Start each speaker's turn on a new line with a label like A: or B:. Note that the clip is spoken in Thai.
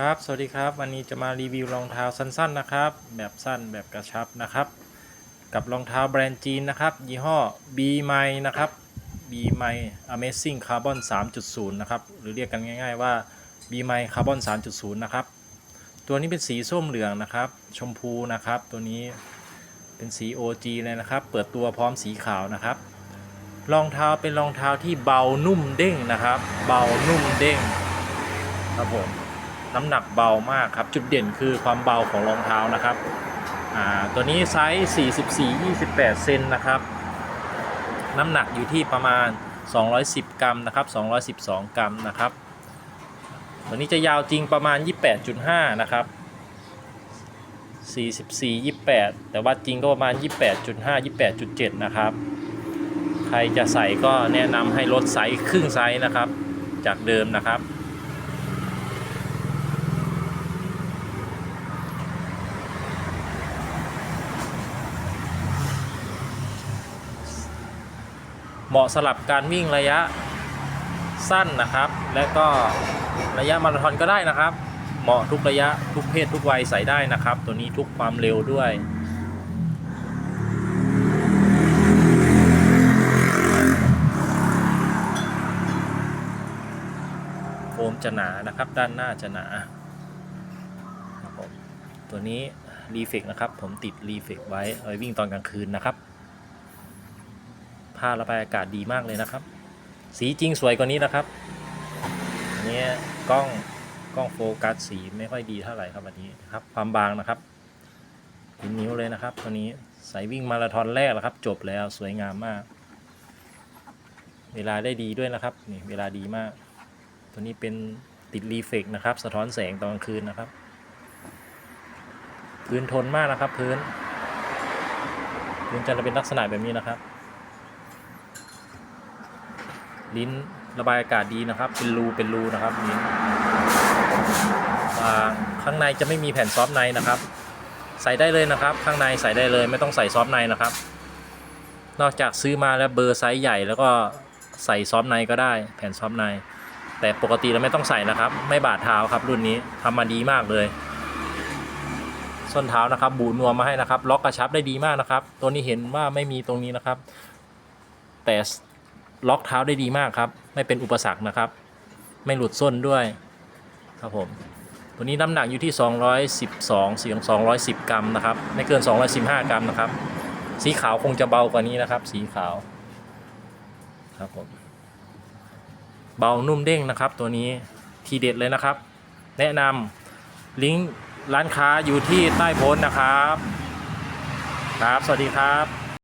A: ครับ สวัสดีครับ วันนี้จะมารีวิวรองเท้าสั้นๆนะครับ แบบสั้นแบบกระชับนะครับ กับรองเท้าแบรนด์จีนนะครับ ยี่ห้อ B m i นะครับ B m i Amazing Carbon 3.0 นะครับ หรือเรียกกันง่ายๆว่า B m i Carbon 3.0 นะครับ ตัวนี้เป็นสีส้มเหลืองนะครับ ชมพูนะครับ ตัวนี้เป็นสี OG เลยนะครับ เปิดตัวพร้อมสีขาวนะครับ รองเท้าเป็นรองเท้าที่เบานุ่มเด้งนะครับ เบานุ่มเด้งครับผม น้ำหนักเบามากครับ จุดเด่นคือความเบาของรองเท้านะครับตัวนี้ไซส์ 44 28 เซนนะครับ น้ำหนักอยู่ที่ประมาณ 210 กรัมนะครับ 212 กรัมนะครับ ตัวนี้จะยาวจริงประมาณ 28.5 นะครับ 44 28 แต่ว่าจริงก็ประมาณ 28.5 28.7 นะครับ ใครจะใส่ก็แนะนำให้ลดไซส์ครึ่งไซส์นะครับ จากเดิมนะครับ เหมาะสำหรับการวิ่งระยะสั้นนะครับ และก็ระยะมาราธอนก็ได้นะครับ เหมาะทุกระยะทุกเพศทุกวัยใส่ได้นะครับ ตัวนี้ทุกความเร็วด้วยโฟมจะหนานะครับ ด้านหน้าจะหนาครับตัวนี้รีเฟกนะครับ ผมติดรีเฟกไว้เอาไว้วิ่งตอนกลางคืนนะครับ ผ้าระบายอากาศดีมากเลยนะครับ สีจริงสวยกว่านี้นะครับเนี่ยกล้องกล้องโฟกัสสีไม่ค่อยดีเท่าไหร่ครับอันนี้ครับ ความบางนะครับเห็นนิ้วเลยนะครับตัวนี้ใส่วิ่งมาราธอนแรกแล้วครับ จบแล้วสวยงามมาก เวลาได้ดีด้วยนะครับนี่เวลาดีมาก ตัวนี้เป็นติดรีเฟกนะครับ สะท้อนแสงตอนกลางคืนนะครับ พื้นทนมากนะครับ พื้นพื้นจะเป็นลักษณะแบบนี้นะครับ ลิ้นระบายอากาศดีนะครับ เป็นรูเป็นรูนะครับลิ้นอ่ข้างในจะไม่มีแผ่นซอฟในนะครับ ใส่ได้เลยนะครับ ข้างในใส่ได้เลยไม่ต้องใส่ซอฟในนะครับ นอกจากซื้อมาแล้วเบอร์ไซส์ใหญ่แล้วก็ใส่ซอฟในก็ได้ แผ่นซอฟในแต่ปกติเราไม่ต้องใส่นะครับ ไม่บาดเท้าครับรุ่นนี้ทำมาดีมากเลย ส้นเท้านะครับ บูนวมมาให้นะครับ ล็อกกระชับได้ดีมากนะครับ ตัวนี้เห็นว่าไม่มีตรงนี้นะครับ แต่ ล็อกเท้าได้ดีมากครับ ไม่เป็นอุปสรรคนะครับ ไม่หลุดส้นด้วยครับผมตัวนี้น้ำหนักอยู่ที่ 212สียง210 กรัมนะครับ ไม่เกิน 215 กรัมนะครับ สีขาวคงจะเบากว่านี้นะครับ สีขาวครับผมเบานุ่มเด้งนะครับ ตัวนี้ทีเด็ดเลยนะครับ แนะนำลิงก์ร้านค้าอยู่ที่ใต้โพสต์นะครับ ครับ สวัสดีครับ